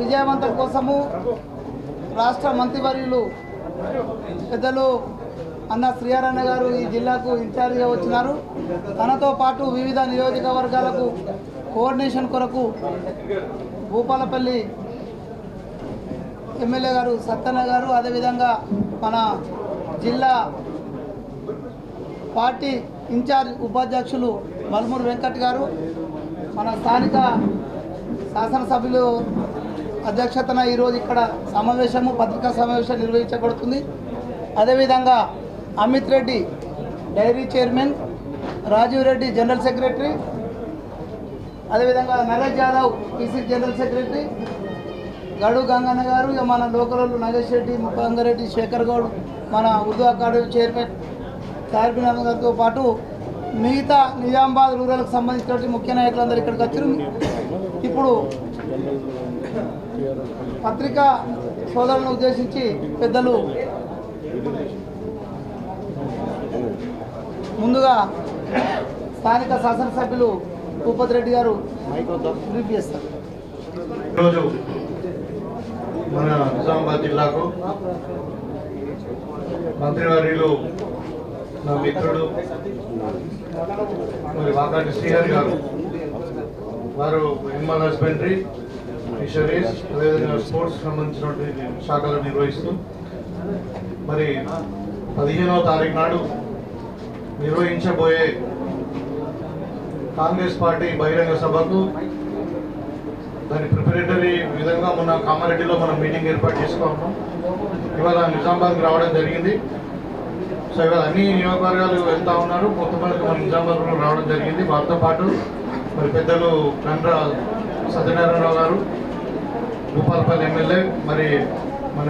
విజయవంతం కోసము రాష్ట్ర మంత్రివర్యులు పెద్దలు అన్న శ్రీహరణ గారు ఈ జిల్లాకు ఇన్ఛార్జిగా వచ్చినారు. తనతో పాటు వివిధ నియోజకవర్గాలకు కోఆర్డినేషన్ కొరకు భూపాలపల్లి ఎమ్మెల్యే గారు సత్తన్న గారు అదేవిధంగా మన జిల్లా పార్టీ ఇన్ఛార్జ్ ఉపాధ్యక్షులు మల్మూరు వెంకట్ గారు మన స్థానిక శాసనసభ్యులు అధ్యక్షతన ఈరోజు ఇక్కడ సమావేశము పత్రికా సమావేశం నిర్వహించబడుతుంది. అదేవిధంగా Amit Reddy dairy chairman Rajiv Reddy general secretary అదేవిధంగా Naresh Yadav PC general secretary గడు గంగన్న గారు మన లోకల్ నగేష్ రెడ్డి ముఖంగారెడ్డి శేఖర్ గౌడ్ మన ఉర్దూ అకాడమీ చైర్మన్ చార్మినార్ గారితో పాటు మిగతా నిజామాబాద్ రూరల్కి సంబంధించినటువంటి ముఖ్య నాయకులందరూ ఇక్కడికి వచ్చారు ఇప్పుడు పత్రికా సోదరులను ఉద్దేశించి పెద్దలు ముందుగా స్థానిక శాసనసభ్యులు భూపతి రెడ్డి గారు చేస్తారు ఈరోజు మన నిజామాబాద్ జిల్లాకు మంత్రివర్యులు నా మిత్రుడు మరి వాకాటి శ్రీహరి గారు వారు హ్యూమన్ హస్బెండరీ ఫిషరీస్ అదేవిధంగా స్పోర్ట్స్ సంబంధించినటువంటి శాఖలు నిర్వహిస్తూ మరి పదిహేనవ తారీఖు నాడు నిర్వహించబోయే కాంగ్రెస్ పార్టీ బహిరంగ సభకు దాని ప్రిపరేటరీ విధంగా మొన్న కామారెడ్డిలో మనం మీటింగ్ ఏర్పాటు చేసుకున్నాం. ఇవాళ నిజామాబాద్కి రావడం జరిగింది. సో ఇవాళ అన్ని నియోజకవర్గాలు వెళ్తా ఉన్నారు. కొంతమందికి మన నిజామాబాద్లో రావడం జరిగింది. వారితో పాటు మరి పెద్దలు కండ్ర సత్యనారాయణరావు గారు భూపాలపల్లి ఎమ్మెల్యే మరి మన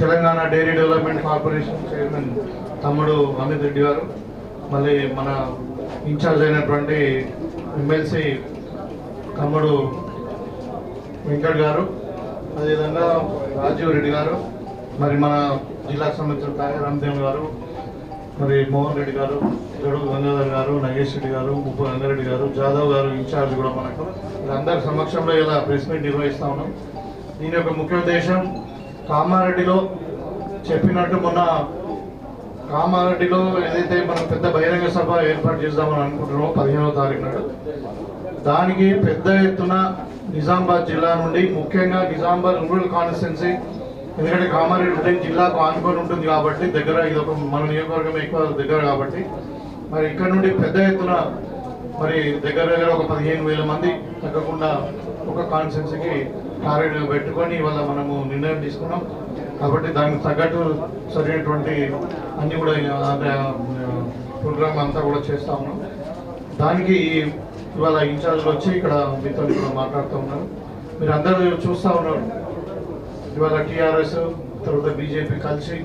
Telangana dairy development corporation chairman తమ్ముడు అమిత్ రెడ్డి గారు మళ్ళీ మన ఇన్ఛార్జ్ అయినటువంటి ఎమ్మెల్సీ తమ్ముడు వెంకట్ గారు అదేవిధంగా రాజీవ్ రెడ్డి గారు మరి మన జిల్లాకు సంబంధించిన తాయ రామదేవ్ గారు మరి మోహన్ రెడ్డి గారు గడుగు గంగాధర్ గారు నగేష్ రెడ్డి గారు ముప్పు రంగారెడ్డి గారు జాదవ్ గారు ఇన్ఛార్జ్ కూడా మనకు. వీళ్ళందరి సమక్షంలో ఇలా ప్రెస్ మీట్ నిర్వహిస్తా ఉన్నాం. దీని యొక్క ముఖ్య ఉద్దేశం కామారెడ్డిలో చెప్పినట్టు మొన్న కామారెడ్డిలో ఏదైతే మనం పెద్ద బహిరంగ సభ ఏర్పాటు చేద్దామని అనుకుంటున్నామో పదిహేనవ తారీఖు నాడు దానికి పెద్ద ఎత్తున నిజామాబాద్ జిల్లా నుండి ముఖ్యంగా నిజామాబాద్ రూరల్ కాన్స్టిట్యున్సీ ఎందుకంటే కామారెడ్డి జిల్లాకు ఆనుకొని ఉంటుంది కాబట్టి దగ్గర ఇది ఒక మన నియోజకవర్గం ఎక్కువ దగ్గర కాబట్టి మరి ఇక్కడ నుండి పెద్ద ఎత్తున మరి దగ్గర దగ్గర ఒక పదిహేను వేల మంది తగ్గకుండా ఒక కాన్స్టిట్యున్సీకి టార్గెట్ పెట్టుకొని ఇవాళ మనము నిర్ణయం తీసుకున్నాం. కాబట్టి దానికి తగ్గట్టు సరైనటువంటి అన్ని కూడా ప్రోగ్రామ్ అంతా కూడా చేస్తా ఉన్నాం. దానికి ఇవాళ ఇన్ఛార్జ్లు వచ్చి ఇక్కడ మీతో కూడా మాట్లాడుతూ ఉన్నారు. మీరు అందరూ చూస్తూ ఉన్నారు. ఇవాళ టీఆర్ఎస్ తర్వాత బీజేపీ కలిసి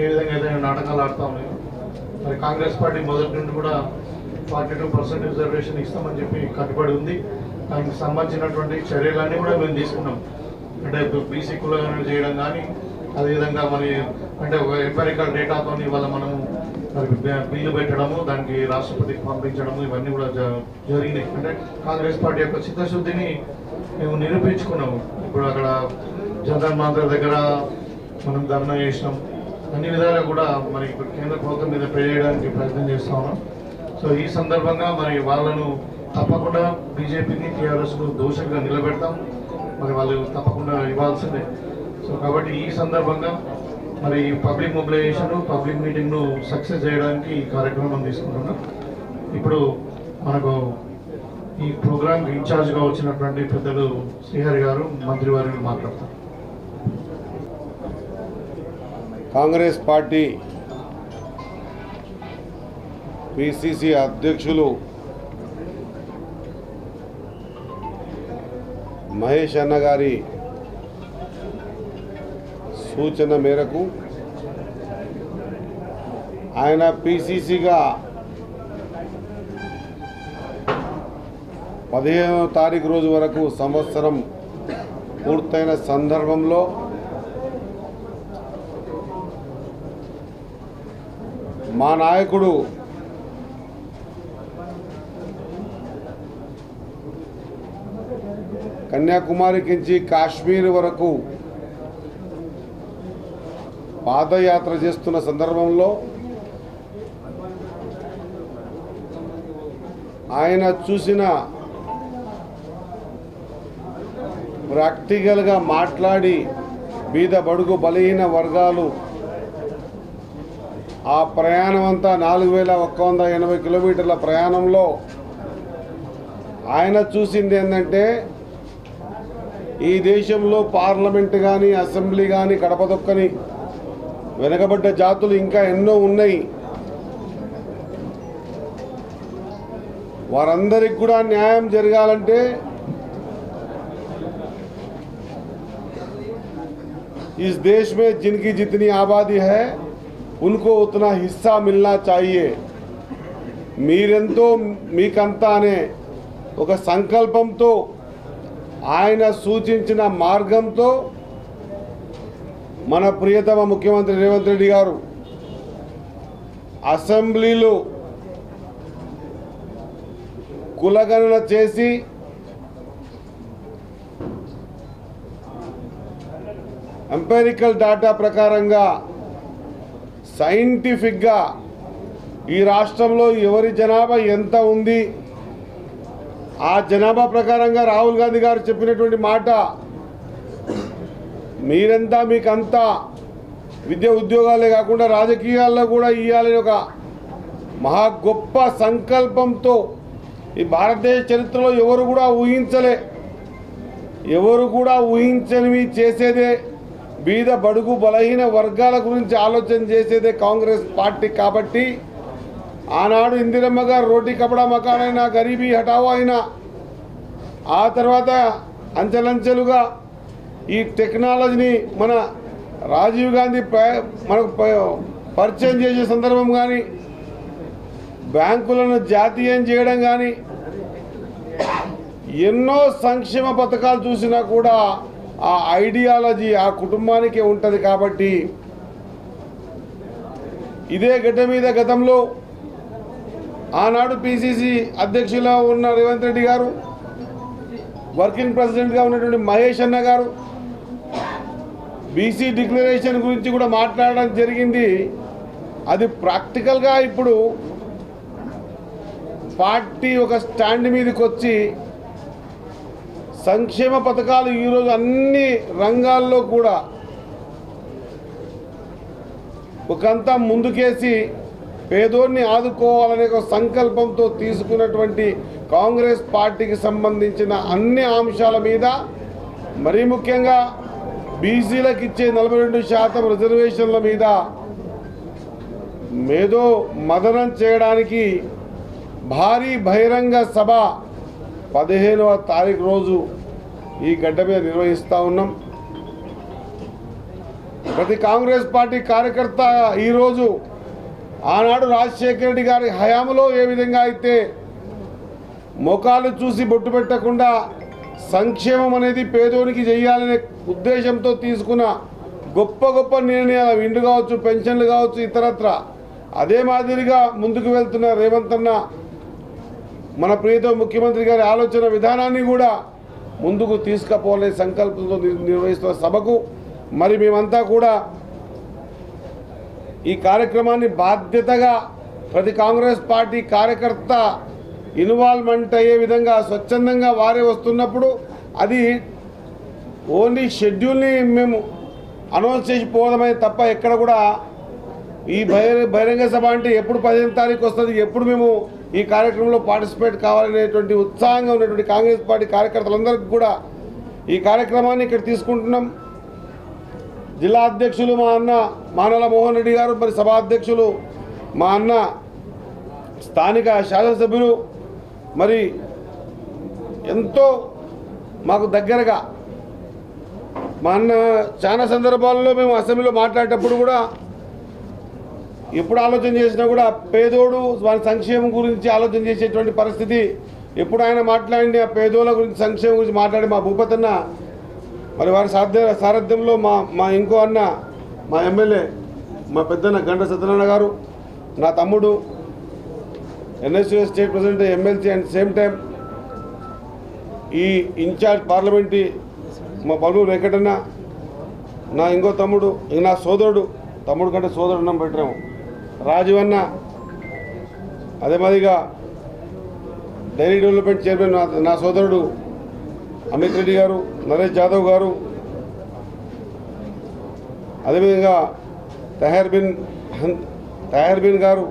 ఏ విధంగా అయితే నాటకాలు ఆడుతూ ఉన్నాయి. మరి కాంగ్రెస్ పార్టీ మొదటి నుండి కూడా ఫార్టీ టూ పర్సెంట్ రిజర్వేషన్ ఇస్తామని చెప్పి కట్టుబడి ఉంది. దానికి సంబంధించినటువంటి చర్యలన్నీ కూడా మేము తీసుకున్నాం. అంటే బీసీ కులగణన చేయడం కానీ అదేవిధంగా మరి అంటే ఎంపరికల్ డేటాతో ఇవాళ మనము దానికి బిల్లు పెట్టడము దానికి రాష్ట్రపతికి పంపించడము ఇవన్నీ కూడా జ- జరిగినాయి. అంటే కాంగ్రెస్ పార్టీ యొక్క చిత్తశుద్ధిని మేము నిరూపించుకున్నాము. ఇప్పుడు అక్కడ జనరల్ మాత్ర దగ్గర మనం ధర్నా చేసినాం. అన్ని విధాలుగా కూడా మరి ఇప్పుడు కేంద్ర ప్రభుత్వం మీద ప్రే చేయడానికి ప్రయత్నం చేస్తా ఉన్నాం. సో ఈ సందర్భంగా మరి వాళ్ళను తప్పకుండా బీజేపీని టీఆర్ఎస్కు దోషంగా నిలబెడతాం. మరి వాళ్ళు తప్పకుండా ఇవ్వాల్సిందే. సో కాబట్టి ఈ సందర్భంగా మరి ఈ పబ్లిక్ మొబిలైజేషన్ పబ్లిక్ మీటింగ్ను సక్సెస్ చేయడానికి ఈ కార్యక్రమం తీసుకుంటున్నాం. ఇప్పుడు మనకు ఈ ప్రోగ్రామ్ ఇన్ఛార్జ్గా వచ్చినటువంటి పెద్దలు శ్రీహరి గారు మంత్రి వారిని మాట్లాడతారు. కాంగ్రెస్ పార్టీ పిసిసి అధ్యక్షులు మహేష్ అన్న గారి సూచన మేరకు ఆయన పిసిసిగా పదిహేనవ తారీఖు రోజు వరకు సంవత్సరం పూర్తయిన సందర్భంలో మా నాయకుడు కన్యాకుమారికి నుంచి కాశ్మీర్ వరకు పాదయాత్ర చేస్తున్న సందర్భంలో ఆయన చూసిన ప్రాక్టికల్గా మాట్లాడి బీద బడుగు బలహీన వర్గాలు ఆ ప్రయాణం అంతా నాలుగు వేల ఒక్క వంద ఎనభై కిలోమీటర్ల ప్రయాణంలో ఆయన చూసింది ఏంటంటే ఈ దేశంలో పార్లమెంట్ కానీ అసెంబ్లీ కానీ కడపదొక్కని వెనకబడ్డ జాతులు ఇంకా ఎన్నో ఉన్నాయి వారందరికి కూడా న్యాయం జరగాలంటే इस देश में जिनकी जितनी आबादी है उनको उतना हिस्सा मिलना चाहिए మీరెంతో మీకంతా అనే ఒక సంకల్పంతో ఆయన సూచించిన మార్గంతో మన ప్రియతమ ముఖ్యమంత్రి రేవంత్ రెడ్డి గారు అసెంబ్లీలో కులగణన చేసి ఎంపెరికల్ డాటా ప్రకారంగా సైంటిఫిక్గా ఈ రాష్ట్రంలో ఎవరి జనాభా ఎంత ఉంది ఆ జనాభా ప్రకారంగా రాహుల్ గాంధీ గారు చెప్పినటువంటి మాట మీరంతా మీకంతా విద్య ఉద్యోగాలే కాకుండా రాజకీయాల్లో కూడా ఇవ్వాలని ఒక మహా గొప్ప సంకల్పంతో ఈ భారతదేశ చరిత్రలో ఎవరు కూడా ఊహించలే. ఎవరు కూడా ఊహించనివి చేసేదే బీద బడుగు బలహీన వర్గాల గురించి ఆలోచన చేసేదే కాంగ్రెస్ పార్టీ కాబట్టి ఆనాడు ఇందిరమ్మ గారు రోటీ కపడా మకాన్ అయినా గరీబీ హఠావో అయినా ఆ తర్వాత అంచెలంచెలుగా ఈ టెక్నాలజీని మన రాజీవ్ గాంధీ మనకు ప- పరిచయం చేసే సందర్భం కానీ బ్యాంకులను జాతీయం చేయడం కానీ ఎన్నో సంక్షేమ పథకాలు చూసినా కూడా ఆ ఐడియాలజీ ఆ కుటుంబానికే ఉంటుంది కాబట్టి ఇదే గడ్డ మీద గతంలో ఆనాడు పిసిసి అధ్యక్షులుగా ఉన్న రేవంత్ రెడ్డి గారు వర్కింగ్ ప్రెసిడెంట్గా ఉన్నటువంటి మహేష్ అన్న గారు బీసీ డిక్లరేషన్ గురించి కూడా మాట్లాడడం జరిగింది. అది ప్రాక్టికల్గా ఇప్పుడు పార్టీ ఒక స్టాండ్ మీదకి వచ్చి సంక్షేమ పథకాలు ఈరోజు అన్ని రంగాల్లో కూడా ఒకంతా ముందుకేసి పేదోడిని ఆదుకోవాలనే ఒక సంకల్పంతో తీసుకున్నటువంటి కాంగ్రెస్ పార్టీకి సంబంధించిన అన్ని అంశాల మీద మరీ ముఖ్యంగా బీసీలకు ఇచ్చే నలభై రెండు శాతం రిజర్వేషన్ల మీద మేధో మదనం చేయడానికి భారీ బహిరంగ సభ పదిహేనవ తారీఖు రోజు ఈ గడ్డ మీద నిర్వహిస్తూ ఉన్నాం. ప్రతి కాంగ్రెస్ పార్టీ కార్యకర్త ఈరోజు ఆనాడు రాజశేఖర రెడ్డి గారి హయాంలో ఏ విధంగా అయితే ముఖాలు చూసి బొట్టు పెట్టకుండా సంక్షేమం అనేది పేదోనికి చేయాలనే ఉద్దేశంతో తీసుకున్న గొప్ప గొప్ప నిర్ణయాలు విండు కావచ్చు పెన్షన్లు కావచ్చు ఇతరత్ర అదే మాదిరిగా ముందుకు వెళ్తున్న రేవంత్ అన్న మన ప్రియతో ముఖ్యమంత్రి గారి ఆలోచన విధానాన్ని కూడా ముందుకు తీసుకుపోలే సంకల్పంతో నిర్వహిస్తున్న సభకు మరి మేమంతా కూడా ఈ కార్యక్రమాన్ని బాధ్యతగా ప్రతి కాంగ్రెస్ పార్టీ కార్యకర్త ఇన్వాల్వ్మెంట్ అయ్యే విధంగా స్వచ్ఛందంగా వారే వస్తున్నప్పుడు అది ఓన్లీ షెడ్యూల్ని మేము అనౌన్స్ చేసి పోవడమే తప్ప ఎక్కడ కూడా ఈ బహిరంగ సభ అంటే ఎప్పుడు పదిహేను తారీఖు వస్తుంది ఎప్పుడు మేము ఈ కార్యక్రమంలో పార్టిసిపేట్ కావాలనేటువంటి ఉత్సాహంగా ఉన్నటువంటి కాంగ్రెస్ పార్టీ కార్యకర్తలందరికీ కూడా ఈ కార్యక్రమాన్ని ఇక్కడ తీసుకుంటున్నాం. జిల్లా అధ్యక్షులు మా అన్న మానల మోహన్ రెడ్డి గారు మరి సభా అధ్యక్షులు మా అన్న స్థానిక శాసనసభ్యులు మరి ఎంతో మాకు దగ్గరగా మా అన్న చాలా సందర్భాల్లో మేము అసెంబ్లీలో మాట్లాడేటప్పుడు కూడా ఎప్పుడు ఆలోచన చేసినా కూడా పేదోడు వారి సంక్షేమం గురించి ఆలోచన చేసేటువంటి పరిస్థితి ఎప్పుడు ఆయన మాట్లాడి ఆ పేదోళ్ళ గురించి సంక్షేమం గురించి మాట్లాడి మా భూపతన్న మరి వారి సాధ్య సారథ్యంలో మా మా ఇంకో అన్న మా ఎమ్మెల్యే మా పెద్దన్న గంట సత్యనారాయణ గారు నా తమ్ముడు NSUS state president MLC and same time ఈ ఇన్ఛార్జ్ పార్లమెంటీ మా బలు వెంకటన్న నా ఇంకో తమ్ముడు ఇంక నా సోదరుడు తమ్ముడు కంటే సోదరుడు అన్నం పెట్టినాము రాజీవన్న అదే మాదిరిగా డైరీ డెవలప్మెంట్ చైర్మన్ నా సోదరుడు అమిత్ రెడ్డి గారు నరేష్ జాదవ్ గారు అదేవిధంగా తయార్ బిన్ బిన్ గారు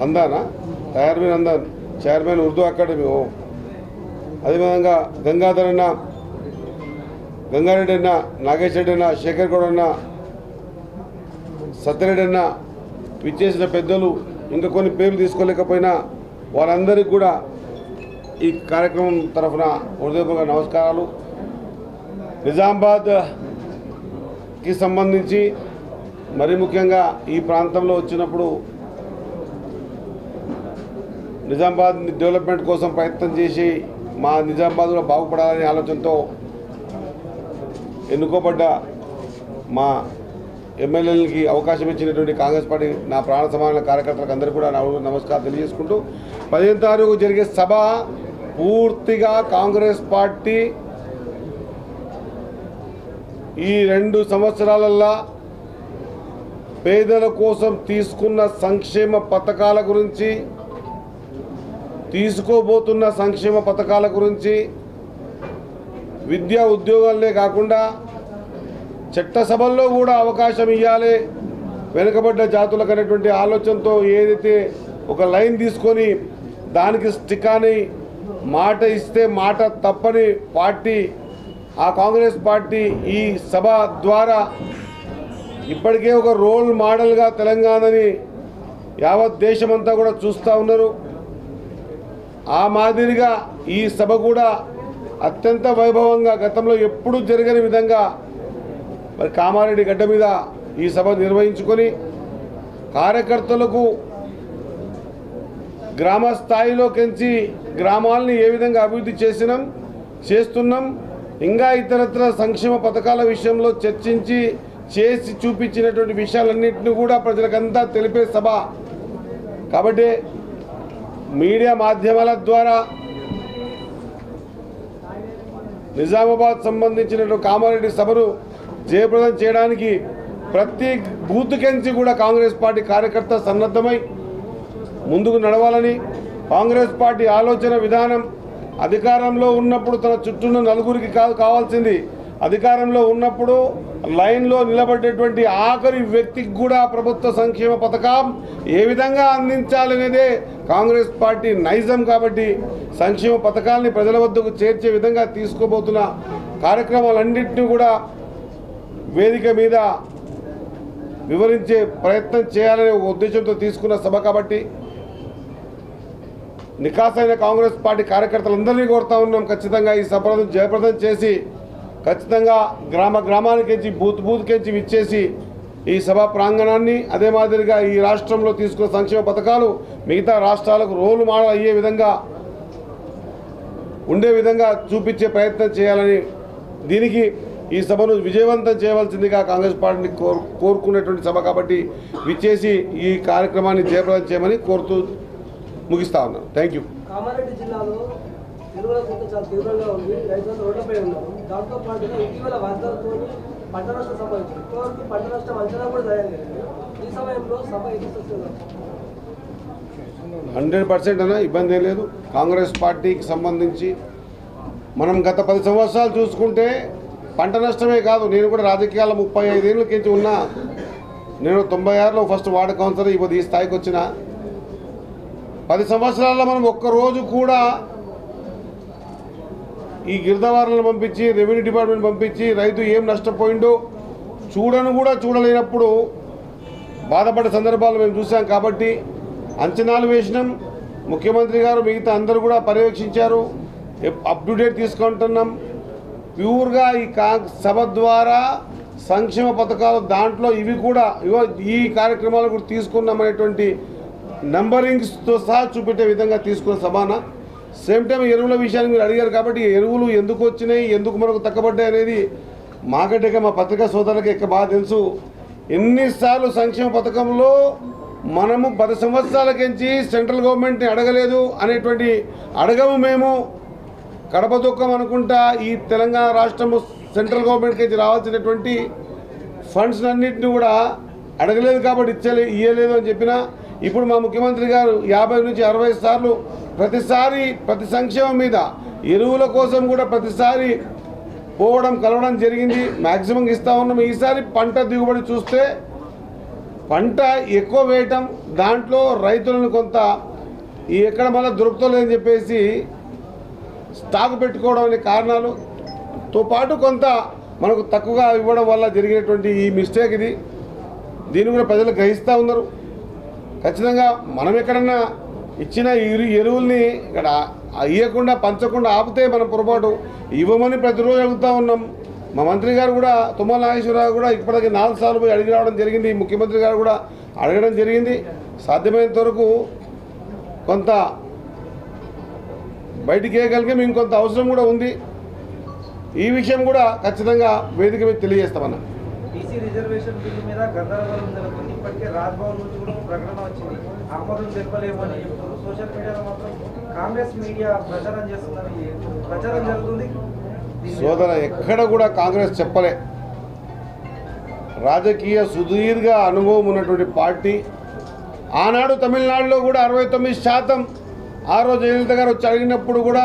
హందానా? తయార్ Bin Hamdan chairman Urdu academy ఓ. అదేవిధంగా గంగాధర్ అన్న గంగారెడ్డి అన్న నాగేష్ రెడ్డి అన్న శేఖర్ గౌడ్ అన్న సత్యరెడ్డి అన్న విచ్చేసిన పెద్దలు ఇంకా కొన్ని పేర్లు తీసుకోలేకపోయినా వారందరికీ కూడా ఈ కార్యక్రమం తరఫున హృదయపూర్వక నమస్కారాలు. నిజామాబాద్కి సంబంధించి మరి ముఖ్యంగా ఈ ప్రాంతంలో వచ్చినప్పుడు నిజామాబాద్ డెవలప్మెంట్ కోసం ప్రయత్నం చేసి మా నిజామాబాద్ కూడా బాగుపడాలనే ఆలోచనతో ఎన్నుకోబడ్డ మా ఎమ్మెల్యేలకి అవకాశం ఇచ్చినటువంటి కాంగ్రెస్ పార్టీ నా ప్రాణ సమాన కార్యకర్తలకు అందరూ కూడా నమస్కారం తెలియజేసుకుంటూ పదిహేను తారీఖు జరిగే సభ పూర్తిగా కాంగ్రెస్ పార్టీ ఈ రెండు సంవత్సరాలల్లా పేదల కోసం తీసుకున్న సంక్షేమ పథకాల గురించి తీసుకోబోతున్న సంక్షేమ పథకాల గురించి విద్యా ఉద్యోగాలే కాకుండా చట్టసభల్లో కూడా అవకాశం ఇవ్వాలి వెనుకబడ్డ జాతులకు అనేటువంటి ఆలోచనతో ఏదైతే ఒక లైన్ తీసుకొని దానికి స్టిక్ అని మాట ఇస్తే మాట తప్పని పార్టీ ఆ కాంగ్రెస్ పార్టీ ఈ సభ ద్వారా ఇప్పటికే ఒక రోల్ మోడల్గా తెలంగాణని యావత్ దేశమంతా కూడా చూస్తూ ఉన్నారు. ఆ మాదిరిగా ఈ సభ కూడా అత్యంత వైభవంగా గతంలో ఎప్పుడూ జరగని విధంగా మరి కామారెడ్డి గడ్డ మీద ఈ సభ నిర్వహించుకొని కార్యకర్తలకు గ్రామ స్థాయిలోకించి గ్రామాలని ఏ విధంగా అభివృద్ధి చేసినాం చేస్తున్నాం ఇంకా ఇతరత్ర సంక్షేమ పథకాల విషయంలో చర్చించి చేసి చూపించినటువంటి విషయాలన్నింటినీ కూడా ప్రజలకంతా తెలిపే సభ. కాబట్టి మీడియా మాధ్యమాల ద్వారా నిజామాబాద్ సంబంధించినటువంటి కామారెడ్డి సభను జయప్రదం చేయడానికి ప్రతి బూత్కెంచి కూడా కాంగ్రెస్ పార్టీ కార్యకర్త సన్నద్ధమై ముందుకు నడవాలని కాంగ్రెస్ పార్టీ ఆలోచన విధానం అధికారంలో ఉన్నప్పుడు తన చుట్టూన్న నలుగురికి కాదు కావాల్సింది. అధికారంలో ఉన్నప్పుడు లైన్లో నిలబడేటువంటి ఆఖరి వ్యక్తికి కూడా ప్రభుత్వ సంక్షేమ పథకం ఏ విధంగా అందించాలనేదే కాంగ్రెస్ పార్టీ నైజం కాబట్టి సంక్షేమ పథకాల్ని ప్రజల వద్దకు చేర్చే విధంగా తీసుకోబోతున్న కార్యక్రమాలన్నింటినీ కూడా వేదిక మీద వివరించే ప్రయత్నం చేయాలనే ఉద్దేశంతో తీసుకున్న సభ కాబట్టి నికాసైన కాంగ్రెస్ పార్టీ కార్యకర్తలందరినీ కోరుతా ఉన్నాం ఖచ్చితంగా ఈ సభను జయప్రదం చేసి ఖచ్చితంగా గ్రామ గ్రామానికించి బూత్ బూత్కించి విచ్చేసి ఈ సభా ప్రాంగణాన్ని అదే మాదిరిగా ఈ రాష్ట్రంలో తీసుకున్న సంక్షేమ పథకాలు మిగతా రాష్ట్రాలకు రోలు మోడల్ అయ్యే విధంగా ఉండే విధంగా చూపించే ప్రయత్నం చేయాలని దీనికి ఈ సభను విజయవంతం చేయవలసిందిగా కాంగ్రెస్ పార్టీని కోరు కోరుకునేటువంటి సభ కాబట్టి విచ్చేసి ఈ కార్యక్రమాన్ని జయప్రదం చేయమని కోరుతూ ముగిస్తా ఉన్నాను. థ్యాంక్ యూ కామారెడ్డి జిల్లాలో ఎరువుల కొరత చాలా తీవ్రంగా ఉంది. రైతులు రోడ్లపై ఉన్నారు. దాంతో పాటుగా ఇటీవల వరదలతో పంట నష్టం సంభవించింది. ఇప్పటివరకు పంట నష్టం అంచనా కూడా జరగలేదు ఈ సమయంలో సభ ఎదురు వస్తున్నారు హండ్రెడ్ పర్సెంట్ అన్న ఇబ్బంది ఏం లేదు. కాంగ్రెస్ పార్టీకి సంబంధించి మనం గత పది సంవత్సరాలు చూసుకుంటే పంట నష్టమే కాదు. నేను కూడా రాజకీయాల ముప్పై ఐదేళ్ళ కించి ఉన్నా. నేను తొంభై ఆరులో ఫస్ట్ వార్డు కౌన్సిలర్ ఇప్పుడు ఈ స్థాయికి వచ్చిన పది సంవత్సరాల్లో మనం ఒక్కరోజు కూడా ఈ గిరిదవారులను పంపించి రెవెన్యూ డిపార్ట్మెంట్ పంపించి రైతు ఏం నష్టపోయిండో చూడను కూడా చూడలేనప్పుడు బాధపడే సందర్భాలు మేము చూసాం కాబట్టి అంచనాలు వేసినాం. ముఖ్యమంత్రి గారు మిగతా అందరూ కూడా పర్యవేక్షించారు. అప్ టు డేట్ తీసుకుంటున్నాం. ప్యూర్గా ఈ కా సభ ద్వారా సంక్షేమ పథకాలు దాంట్లో ఇవి కూడా ఇగో ఈ కార్యక్రమాలు కూడా తీసుకున్నామనేటువంటి నంబరింగ్స్తో సహా చూపెట్టే విధంగా తీసుకున్న సమాన. సేమ్ టైం ఎరువుల విషయాన్ని మీరు అడిగారు కాబట్టి ఎరువులు ఎందుకు వచ్చినాయి ఎందుకు మనకు తగ్గబడ్డాయి అనేది మాకంటే మా పత్రికా సోదరులకు ఎక్కువ బాగా తెలుసు. ఎన్నిసార్లు సంక్షేమ పథకంలో మనము పది సంవత్సరాలకించి సెంట్రల్ గవర్నమెంట్ని అడగలేదు అనేటువంటి అడగము మేము. కడప దుఃఖం అనుకుంటా ఈ తెలంగాణ రాష్ట్రము సెంట్రల్ గవర్నమెంట్కి రావాల్సినటువంటి ఫండ్స్ అన్నింటినీ కూడా అడగలేదు కాబట్టి ఇచ్చలే ఇయ్యలేదు అని చెప్పిన ఇప్పుడు మా ముఖ్యమంత్రి గారు యాభై నుంచి అరవై సార్లు ప్రతిసారి ప్రతి సంక్షేమం మీద ఎరువుల కోసం కూడా ప్రతిసారి పోవడం కలవడం జరిగింది. మ్యాక్సిమం ఇస్తా ఉన్నాం. ఈసారి పంట దిగుబడి చూస్తే పంట ఎక్కువ వేయటం దాంట్లో రైతులను కొంత ఈ ఎక్కడ మళ్ళీ దొరుకుతలేదని చెప్పేసి స్టాక్ పెట్టుకోవడం అనే కారణాలుతో పాటు కొంత మనకు తక్కువగా ఇవ్వడం వల్ల జరిగినటువంటి ఈ మిస్టేక్ ఇది. దీన్ని కూడా ప్రజలు గ్రహిస్తూ ఉన్నారు. ఖచ్చితంగా మనం ఎక్కడన్నా ఇచ్చిన ఎరువుల్ని ఇక్కడ ఇవ్వకుండా పంచకుండా ఆపితే మనం పొరపాటు. ఇవ్వమని ప్రతిరోజు అడుగుతూ ఉన్నాం. మా మంత్రి గారు కూడా తుమ్మల నాగేశ్వరరావు కూడా ఇప్పటికి నాలుగు సార్లు పోయి అడిగి రావడం జరిగింది. ముఖ్యమంత్రి గారు కూడా అడగడం జరిగింది. సాధ్యమైనంత వరకు కొంత బయటికి వేయగలిగే ఇంకొంత అవసరం కూడా ఉంది. ఈ విషయం కూడా ఖచ్చితంగా వేదిక మీద తెలియజేస్తామన్నా. బీసీ రిజర్వేషన్ బిల్లు మీద గందరగోళం జరుగుతుంది. ఇప్పటికే రాజ్భవన్ నుంచి కూడా ప్రకటన వచ్చింది. ఆమోదం తెలపలేమని చెప్తున్నారు సోషల్ మీడియాలో మాత్రం కాంగ్రెస్ మీడియా ప్రచారం చేస్తుందని ప్రచారం జరుగుతుంది. దీని సోదర ఎక్కడ కూడా కాంగ్రెస్ చెప్పలే. రాజకీయ సుదీర్ఘ అనుభవం ఉన్నటువంటి పార్టీ. ఆనాడు తమిళనాడులో కూడా అరవై తొమ్మిది శాతం ఆ రోజు జయలలిత గారు వచ్చి అడిగినప్పుడు కూడా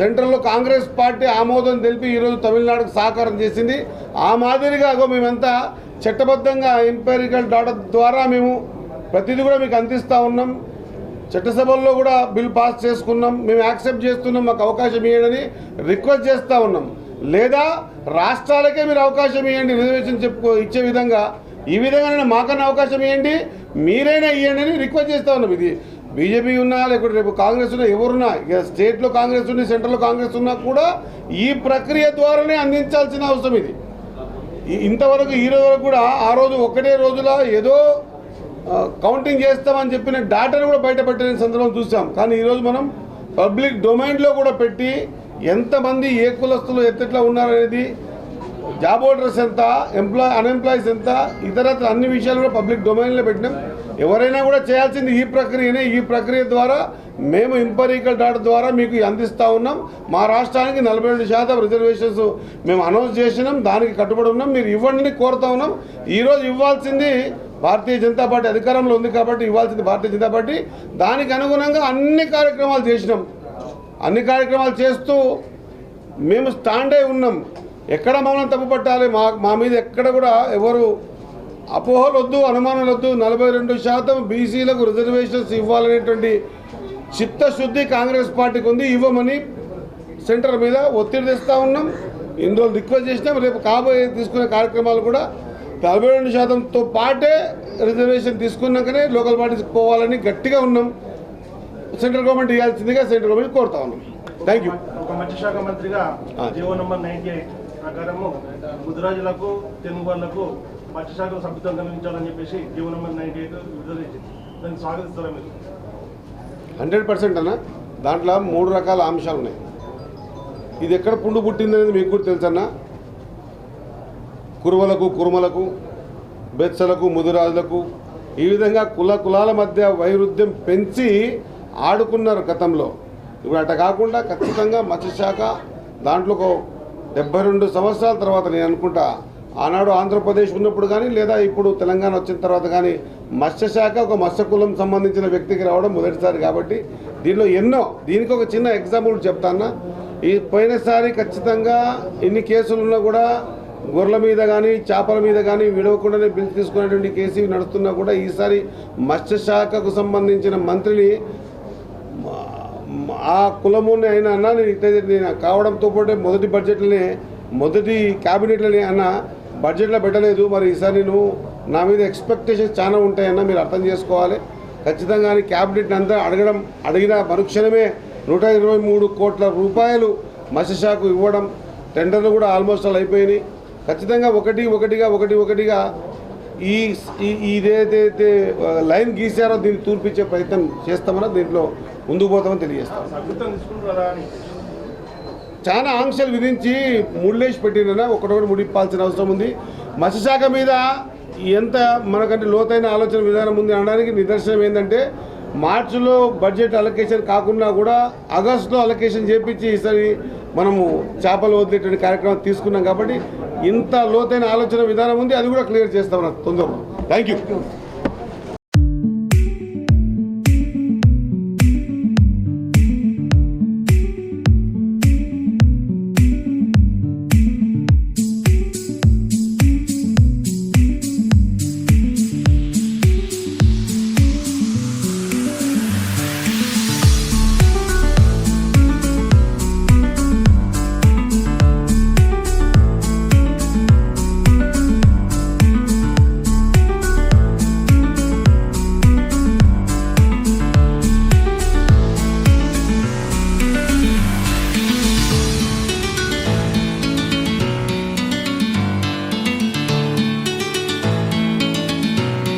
సెంట్రల్లో కాంగ్రెస్ పార్టీ ఆమోదం తెలిపి ఈరోజు తమిళనాడుకు సహకారం చేసింది. ఆ మాదిరిగా అగో మేమంతా చట్టబద్ధంగా ఎంపైరికల్ డాటా ద్వారా మేము ప్రతిదీ కూడా మీకు అందిస్తూ ఉన్నాం. చట్టసభల్లో కూడా బిల్ పాస్ చేసుకున్నాం. మేము యాక్సెప్ట్ చేస్తున్నాం. మాకు అవకాశం ఇవ్వడని రిక్వెస్ట్ చేస్తూ ఉన్నాం. లేదా రాష్ట్రాలకే మీరు అవకాశం ఇవ్వండి రిజర్వేషన్ చెప్పుకో ఇచ్చే విధంగా. ఈ విధంగా మాకన్నా అవకాశం ఇవ్వండి మీరైనా ఇవ్వండి అని రిక్వెస్ట్ చేస్తూ ఉన్నాం. ఇది బీజేపీ ఉన్నా లేకపోతే రేపు కాంగ్రెస్ ఉన్నా ఎవరున్నా ఇక స్టేట్లో కాంగ్రెస్ ఉంది సెంట్రల్లో కాంగ్రెస్ ఉన్నా కూడా ఈ ప్రక్రియ ద్వారానే అందించాల్సిన అవసరం ఇది. ఇంతవరకు ఈ రోజు వరకు కూడా ఆ రోజు ఒకటే రోజుల ఏదో కౌంటింగ్ చేస్తామని చెప్పిన డాటాను కూడా బయటపెట్టిన సందర్భం చూసాం. కానీ ఈరోజు మనం పబ్లిక్ డొమైన్లో కూడా పెట్టి ఎంతమంది ఏ కులస్తులు ఎత్తెట్లా ఉన్నారనేది జాబ్ హోల్డర్స్ ఎంత ఎంప్లాయ్ అన్ఎంప్లాయీస్ ఎంత ఇతరత్ర అన్ని విషయాలు కూడా పబ్లిక్ డొమైన్లో పెట్టినాం. ఎవరైనా కూడా చేయాల్సింది ఈ ప్రక్రియనే. ఈ ప్రక్రియ ద్వారా మేము ఇంపరీకల్ డాట్ ద్వారా మీకు అందిస్తూ ఉన్నాం. మా రాష్ట్రానికి నలభై రెండు శాతం రిజర్వేషన్స్ మేము అనౌన్స్ చేసినాం. దానికి కట్టుబడి ఉన్నాం. మీరు ఇవ్వండి కోరుతా ఉన్నాం. ఈరోజు ఇవ్వాల్సింది భారతీయ జనతా పార్టీ అధికారంలో ఉంది కాబట్టి ఇవ్వాల్సింది భారతీయ జనతా పార్టీ. దానికి అనుగుణంగా అన్ని కార్యక్రమాలు చేసినాం. అన్ని కార్యక్రమాలు చేస్తూ మేము స్టాండ్ అయి ఉన్నాం. ఎక్కడ మమ్మల్ని తప్పు పట్టాలి మా మా మీద ఎక్కడ కూడా ఎవరు అపోహలు వద్దు అనుమానాలు వద్దు నలభై రెండు శాతం బీసీలకు రిజర్వేషన్స్ ఇవ్వాలనేటువంటి చిత్తశుద్ధి కాంగ్రెస్ పార్టీకి ఉంది ఇవ్వమని సెంటర్ మీద ఒత్తిడి తెస్తూ ఉన్నాం. ఇందులో రిక్వెస్ట్ చేసినాం రేపు కాబోయే తీసుకునే కార్యక్రమాలు కూడా నలభై రెండు శాతంతో పాటే రిజర్వేషన్ తీసుకున్నాకనే లోకల్ పార్టీస్ పోవాలని గట్టిగా ఉన్నాం. సెంట్రల్ గవర్నమెంట్ ఇవ్వాల్సిందిగా సెంట్రల్ గవర్నమెంట్ కోరుతా ఉన్నాం. థ్యాంక్ యూ మత్స్యశాఖ మంత్రిగా ఆ. జీవో నంబర్ నైన్టీ ఎయిట్ ప్రకారము ముదిరాజులకు తెలుగు వాళ్ళకు మత్స్యశాఖ సభ్యత్వం కలిగించాలని చెప్పేసి జీవో నెంబర్ నైన్టీ ఎయిట్ విడుదల చేసింది. దాన్ని స్వాగతిస్తారా మీరు? హండ్రెడ్ పర్సెంట్ అన్న. దాంట్లో మూడు రకాల అంశాలు ఉన్నాయి. ఇది ఎక్కడ పుండు పుట్టిందనేది మీకు కూడా తెలుసన్నా కురువలకు కురుమలకు బెచ్చలకు ముదిరాజులకు ఈ విధంగా కుల కులాల మధ్య వైరుధ్యం పెంచి ఆడుకున్నారు గతంలో. ఇప్పుడు అట కాకుండా ఖచ్చితంగా మత్స్యశాఖ దాంట్లో ఒక డెబ్బై రెండు సంవత్సరాల తర్వాత నేను అనుకుంటా ఆనాడు ఆంధ్రప్రదేశ్ ఉన్నప్పుడు కానీ లేదా ఇప్పుడు తెలంగాణ వచ్చిన తర్వాత కానీ మత్స్యశాఖ ఒక మత్స్య కులం సంబంధించిన వ్యక్తికి రావడం మొదటిసారి కాబట్టి దీనిలో ఎన్నో దీనికి ఒక చిన్న ఎగ్జాంపుల్ చెప్తాన్నా. ఈ పోయినసారి ఖచ్చితంగా ఇన్ని కేసులు ఉన్నా కూడా గొర్రెల మీద కానీ చేపల మీద కానీ విడవకుండానే బిల్ తీసుకునేటువంటి కేసు నడుస్తున్నా కూడా ఈసారి మత్స్యశాఖకు సంబంధించిన మంత్రిని ఆ కులముని అయినా అన్నా నేను ఇట్లయితే నేను కావడంతో పాటు మొదటి బడ్జెట్లోనే మొదటి క్యాబినెట్లోనే అన్నా బడ్జెట్లో పెట్టలేదు. మరి ఈసారి నేను నా మీద ఎక్స్పెక్టేషన్స్ చాలా ఉంటాయన్న మీరు అర్థం చేసుకోవాలి. ఖచ్చితంగా క్యాబినెట్ని అంతా అడగడం అడిగిన మరుక్షణమే నూట ఇరవై మూడు కోట్ల రూపాయలు మత్స్యశాఖకు ఇవ్వడం టెండర్లు కూడా ఆల్మోస్ట్ ఆల్ అయిపోయినాయి. ఖచ్చితంగా ఒకటి ఒకటిగా ఒకటి ఒకటిగా ఈ ఇదేదైతే లైన్ గీసారో దీన్ని తూర్పిచ్చే ప్రయత్నం చేస్తామని దీంట్లో ముందుకు పోతామని తెలియజేస్తాం. చాలా ఆంక్షలు విధించి ముళ్ళేసి పెట్టిన ఒకటొకటి ముడిపాల్సిన అవసరం ఉంది. మత్స్యశాఖ మీద ఎంత మనకంటే లోతైన ఆలోచన విధానం ఉంది అనడానికి నిదర్శనం ఏంటంటే మార్చిలో బడ్జెట్ అలొకేషన్ కాకుండా కూడా ఆగస్టులో అలొకేషన్ చేపించి ఈసారి మనము చేపలు వదిలేటువంటి కార్యక్రమం తీసుకున్నాం కాబట్టి ఇంత లోతైన ఆలోచన విధానం ఉంది అది కూడా క్లియర్ చేస్తాం నాకు తొందరలో. Thank you